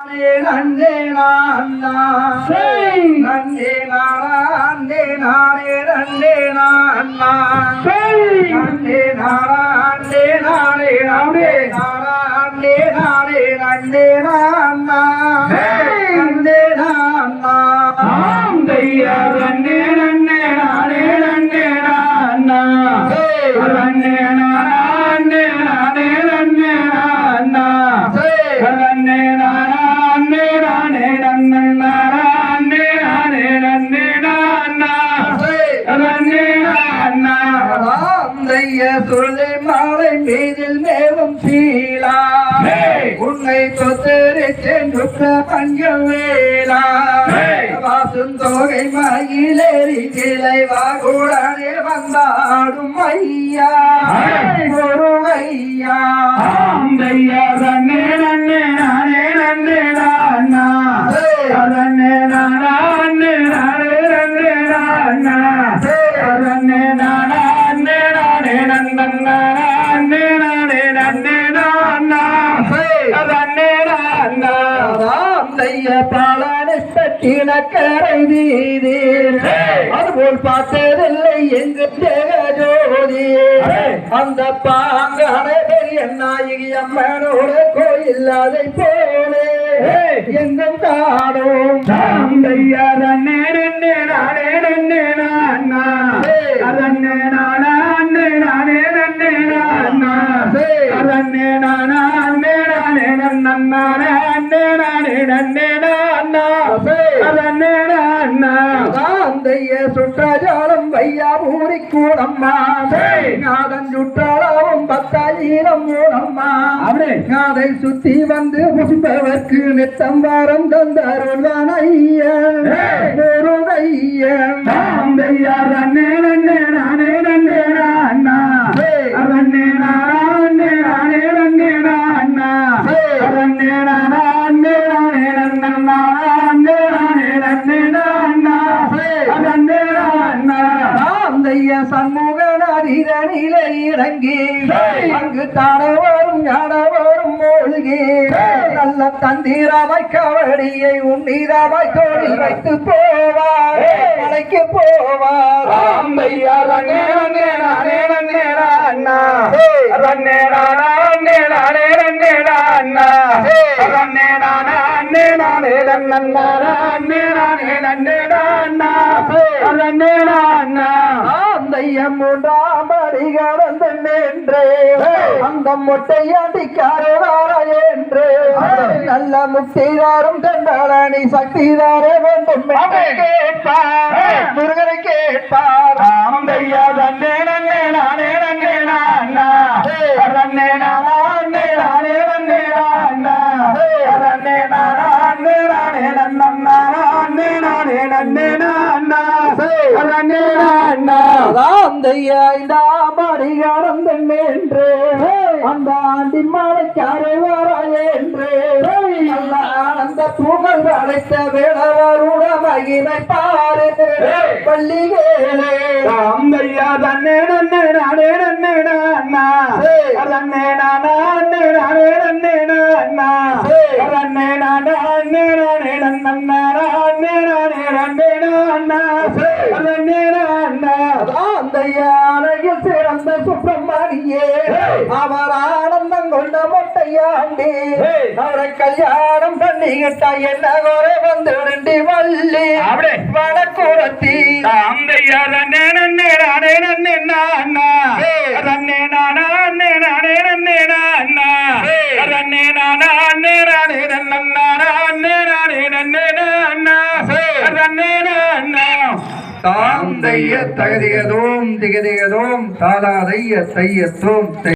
நன்னே நானா. நன்னே நானா? அன்னே நானே நன்னே நானா. நன்னே நானா? அன்னே நானே நன்னே நானா? அன்னே நானே நன்னே நானா. நன்னே நானா? ஆம் தையா ரன்னே ரன்னே நானே ரன்னே நானா. ரன்னே நானா? ஏய். உன்னை தொத்தரிச்சேன் துக்க பஞ்சம் வேலா ஏய். வாசும் தொகை மயிலேறி கிளை வாகுடனே வந்தாடும் ஐயா. ஐயா ராந்தைய பாலனை பட்டினக்கரை வீதி. ஏய். அதுபோல் பார்த்ததில்லை எங்கு ஏய். அந்த பாங்கான பெரிய நாயகி அம்மனோட கோயில் அதை போலே. எங்கும் ரன்னே ரன்னே நானே நானா நானா நானே நானா ராந்தைய சுற்றாஜாலம் வையா ஊரி கூடம்மா. நாதன் சுற்றாலாவும் பத்தாயிரம் மூடம்மா அதை சுத்தி வந்து புஷ்பவர்க்கு நித்தம் வாரம் தந்தருள்வான் ஐயன் ஏய். ராந்தைய சண்முகனிலே இறங்கி ஏய். அங்கு தானவரும் ஞானவரும் மூழ்கி. நல்ல தந்திரமாய் கவடியை உன்னிதமாய் தோளில் வைத்து போவார். மலைக்கு போவார் தையா ரன்னே ரன்னே நானே நானா அன்னே நானே ஆந்தைய நின்று ஏய். அந்த மொட்டையாண்டிக்காரவார என்று. நல்ல முக்திதாரும் தண்டாளனி சக்திதாரே வேண்டும். கேட்பார். முருகனை கேட்பார் ராம் தையா நின்று அந்த ஆண்டி மாலைக்காரை வர என்று நல்ல புகழ் அழைத்த வேளவருட மகிமை பாரு பள்ளிகளே ராம் தையா ரன்னே நானே நானா நானா நானே நானா ஆந்தைய அழகில் சிறந்த சுப்பிரமணியே. அவர் ஆனந்தம் கொண்ட மொட்டையாண்டி. அவரை கல்யாணம் பண்ணிக்கிட்டா என்ன குறை வந்து ரெண்டி வள்ளி. வடக்குரத்தி ராம் தையா ரன்னே ரன்னே நானே தாம் தைய தகதிகதோம் திகதிகதோம் தாலாதைய தையத்தோம்